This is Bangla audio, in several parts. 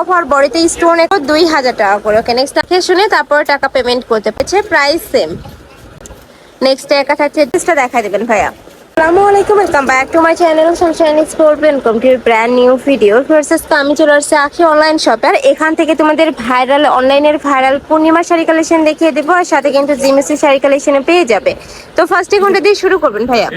ওভার বডিতে স্টোন এখন দুই হাজার টাকা করে ওকে নেক্সট দেখে শুনে তারপর টাকা পেমেন্ট করতে পারছে প্রাইস সেম নেক্সট একা থাকছে ড্রেসটা দেখা দেবেন ভাইয়া। আলাইকুম চ্যানেল ব্র্যান্ড নিউ ভিডিও আমি চলে আসছি আখি অনলাইন শপে আর এখান থেকে তোমাদের ভাইরাল অনলাইনের ভাইরাল পূর্ণিমা শাড়ি কালেকশন দেখিয়ে দেবো, আর সাথে কিন্তু জিমিসি শাড়ি পেয়ে যাবে। তো ফার্স্টে কোনটা দিয়ে শুরু করবেন ভাইয়া?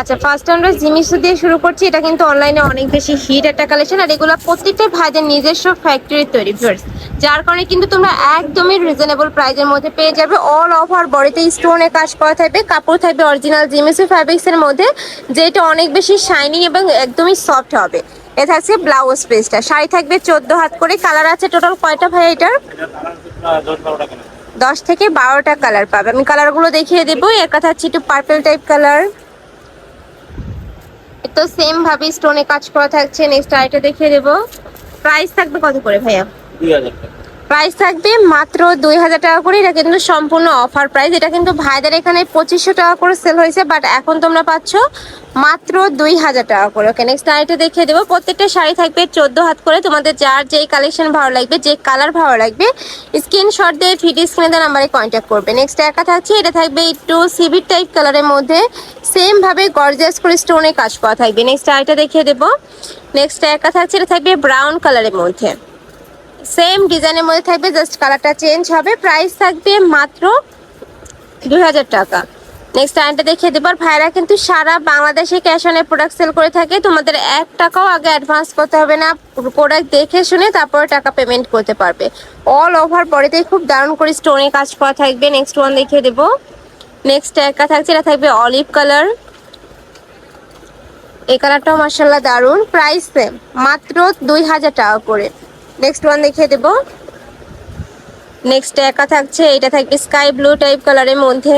আচ্ছা ফার্স্ট আমরা জিমিসু দিয়ে শুরু করছি, এটা কিন্তু অনলাইনে অনেক বেশি হিট একটা কালেকশন আর এগুলো প্রত্যেকটাই ভাইদের নিজস্ব ফ্যাক্টরি তৈরি ভিউয়ার্স যার কারণে কিন্তু তোমরা একদমই রিজনেবল প্রাইজের মধ্যে পেয়ে যাবে। অল ওভার বডিতে স্টোনে কাজ করা থাকবে, কাপড় থাকবে অরিজিনাল জিমিসু ফ্যাব্রিক্স এর মধ্যে, যেটা অনেক বেশি শাইনিং এবং একদমই সফট হবে। এ থাকছে ব্লাউজ পিসটা শাড়ি থাকবে চোদ্দ হাত করে কালার আছে টোটাল কয়টা ভাই এটার? এটা দশ থেকে বারোটা কালার পাবে। আমি কালারগুলো দেখিয়ে দেবো। এর কথা হচ্ছে একটু পার্পল টাইপ কালার তো সেম ভাবে স্টোনে কাজ করা থাকছে। নেক্সট আইটা দেখিয়ে দেবো। প্রাইস থাকবে কত করে ভাইয়া? দুই হাজার টাকা। প্রাইস থাকবে মাত্র দুই হাজার টাকা করে। এটা কিন্তু সম্পূর্ণ অফার প্রাইস এটা কিন্তু ভাইদের এখানে পঁচিশশো টাকা করে সেল হয়েছে বাট এখন তোমরা পাচ্ছ মাত্র দুই হাজার টাকা করে। ওকে নেক্সট আইটা দেখিয়ে দেবো। প্রত্যেকটা শাড়ি থাকবে চোদ্দ হাত করে। তোমাদের যার যেই কালেকশন ভালো লাগবে, যে কালার ভালো লাগবে স্ক্রিনশট দিয়ে ভিডিও স্ক্রিনে দেওয়া নাম্বারে কন্ট্যাক্ট করবে। নেক্সট একা থাকছে এটা থাকবে একটু সিভির টাইপ কালারের মধ্যে। সেম ভাবে গর্জিয়াস করে স্টোনে কাজ করা থাকবে। নেক্সট আইটা দেখিয়ে দেবো। নেক্সট একা থাকছে এটা থাকবে ব্রাউন কালারের মধ্যে। সেম ডিজাইনের মধ্যে থাকবে জাস্ট কালারটা চেঞ্জ হবে। প্রাইস থাকবে মাত্র দুই হাজার টাকা। নেক্সট টাইমটা দেখিয়ে দেবার ভাইরা কিন্তু সারা বাংলাদেশে ক্যাশ অনে প্রোডাক্ট সেল করে থাকে। তোমাদের এক টাকাও আগে অ্যাডভান্স করতে হবে না। প্রোডাক্ট দেখে শুনে তারপরে টাকা পেমেন্ট করতে পারবে। অল ওভার বডিতেই খুব দারুণ করে স্টোনে কাজ করা থাকবে। নেক্সট ওয়ান দেখিয়ে দেবো। নেক্সট একা থাকছে, এটা থাকবে অলিভ কালার এই কালারটাও মার্শাল্লাহ দারুণ। প্রাইস সেম মাত্র দুই হাজার টাকা করে। নেক্সট ওয়ান দেখিয়ে দেবো। নেক্সট একা থাকছে এটা থাকবে স্কাই ব্লু টাইপ কালারের মধ্যে।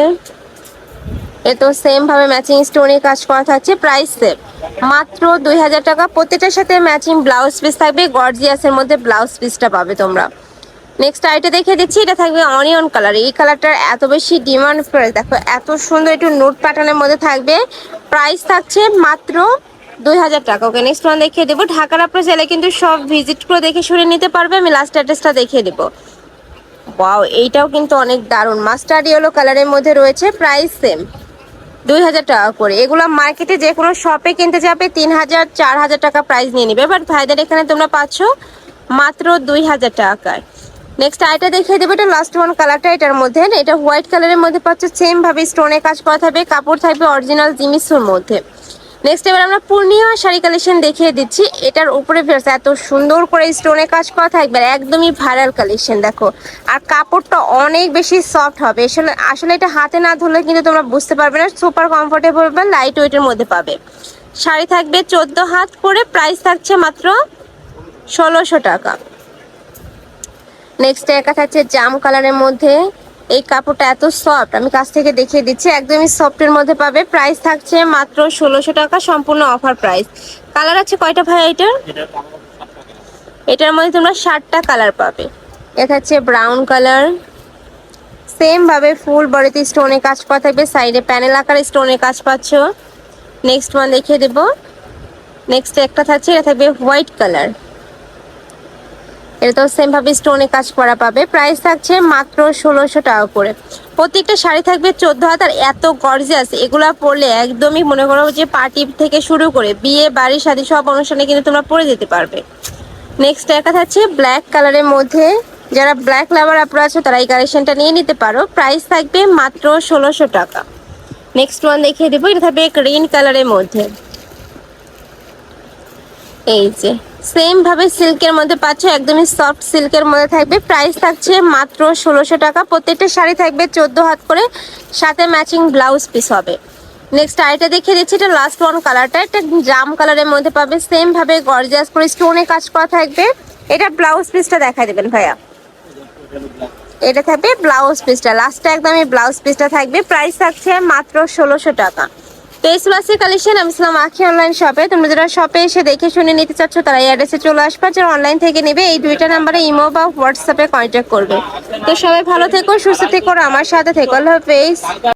এ তো সেম ভাবে ম্যাচিং স্টোনে কাজ করা থাকছে প্রাইস সেম মাত্র দুই হাজার টাকা, প্রত্যেকটার সাথে ম্যাচিং ব্লাউজ পিস থাকবে গর্জিয়াসের মধ্যে ব্লাউজ পিসটা পাবে তোমরা। নেক্সট আইটা দেখে দিচ্ছি, এটা থাকবে অনিয়ন কালার এই কালারটার এত বেশি ডিমান্ড করে, দেখো, এত সুন্দর একটু নোট প্যাটার্নের মধ্যে থাকবে। প্রাইস থাকছে মাত্র দুই হাজার টাকা। ওকে নেক্সট ওয়ান দেখিয়ে দেবো। ঢাকার আপনার চাইলে কিন্তু সব ভিজিট করে দেখে শুনে নিতে পারবে। আমি লাস্ট অ্যাড্রেসটা দেখিয়ে দেবো। ওয়াও এইটাও কিন্তু অনেক দারুণ। মাস্টার্ড ইয়েলো কালারের মধ্যে রয়েছে প্রাইস সেম দুই হাজার টাকা করে। এগুলো মার্কেটে যে কোনো শপে কিনতে যাবে, তিন হাজার, চার হাজার টাকা প্রাইস নিয়ে নেবে। বাট ভাইদের এখানে তোমরা পাচ্ছ মাত্র দুই হাজার টাকায়। নেক্সট আইটা দেখিয়ে দেবো, এটা লাস্ট ওয়ান কালারটা এটার মধ্যে। এটা হোয়াইট কালারের মধ্যে পাচ্ছ সেম ভাবে স্টোনে কাজ করা থাকবে, কাপড় থাকবে অরিজিনাল জিমিসুর মধ্যে। নেক্সট এবার আমরা পূর্ণিমা শাড়ি কালেকশন দেখিয়ে দিচ্ছি। এটার উপরে ফেরছে এত সুন্দর করে স্টোনে কাজ করা থাকবে, একদমই ভাইরাল কালেকশন দেখো। আর কাপড়টা অনেক বেশি সফট হবে। আসলে এটা হাতে না ধরলে কিন্তু তোমরা বুঝতে পারবে না সুপার কমফোর্টেবল বা লাইট ওয়েটের মধ্যে পাবে। শাড়ি থাকবে চোদ্দ হাত করে প্রাইস থাকছে মাত্র ষোলোশো টাকা। নেক্সট একা থাকছে জাম কালারের মধ্যে। এই কাপড়টা এত সফট আমি কাছ থেকে দেখিয়ে দিচ্ছি, একদমই সফটের মধ্যে পাবে। প্রাইস থাকছে মাত্র ষোলোশো টাকা, সম্পূর্ণ অফার প্রাইস কালার আছে কয়টা ভাই এটার? এটার মধ্যে তোমরা ষাটটা কালার পাবে। হচ্ছে ব্রাউন কালার সেম ভাবে ফুল বডিতে স্টোনে কাজ করা থাকবে সাইডে প্যানেল আকারে স্টোনে কাজ পাচ্ছ। নেক্সট ওয়ান দেখিয়ে দেব। নেক্সট একটা থাকছে, এটা থাকবে হোয়াইট কালার এটা তো সেম ভাবে স্টোনে কাজ করা পাবে। প্রাইস থাকছে মাত্র ষোলোশো টাকা করে। প্রত্যেকটা শাড়ি থাকবে চোদ্দ হাত আর এত গর্জিয়াস এগুলা পরলে একদমই মনে করো যে পার্টি থেকে শুরু করে বিয়ে, বাড়ি শাদী সব অনুষ্ঠানে কিন্তু তোমরা পরে যেতে পারবে। নেক্সট একা থাকছে ব্ল্যাক কালারের মধ্যে। যারা ব্ল্যাক লাভার আপনারা আছো, তারা এই কালেকশনটা নিয়ে নিতে পারো। প্রাইস থাকবে মাত্র ষোলোশো টাকা। নেক্সট ওয়ান দেখিয়ে দেবো। এটা থাকবে গ্রিন কালারের মধ্যে। এই যে। সেম ভাবে সিল্কের মধ্যে পাচ্ছ, একদমই সফট সিল্কের মধ্যে থাকবে। প্রাইস থাকছে মাত্র ষোলোশো টাকা। প্রত্যেকটা শাড়ি থাকবে চোদ্দ হাত করে। সাথে ম্যাচিং ব্লাউজ পিস হবে। নেক্সট আইটা দেখিয়ে দিচ্ছি, এটা লাস্ট ওয়ান কালারটা একটা জাম কালারের মধ্যে পাবে। সেম ভাবে গর্জিয়াস করে স্টোনে কাজ করা থাকবে। এটা ব্লাউজ পিসটা দেখাই দেবেন ভাইয়া। এটা থাকবে ব্লাউজ পিসটা লাস্টে একদম এই ব্লাউজ পিসটা থাকবে। প্রাইস থাকছে মাত্র ষোলোশো টাকা। তো এই ক্লাসের কালেকশন আমি ছিলাম আখি অনলাইন শপে তোমরা যারা শপে এসে দেখে শুনে নিতে চাচ্ছ তারা এই অ্যাড্রেসে চলে আসবে। যারা অনলাইন থেকে নেবে, এই দুইটা নাম্বারে ইমো বা হোয়াটসঅ্যাপে কন্ট্যাক্ট করবে। তো সবাই ভালো থেকো, সুস্থ থেকো আমার সাথে থেকো। আল্লাহ হাফেজ।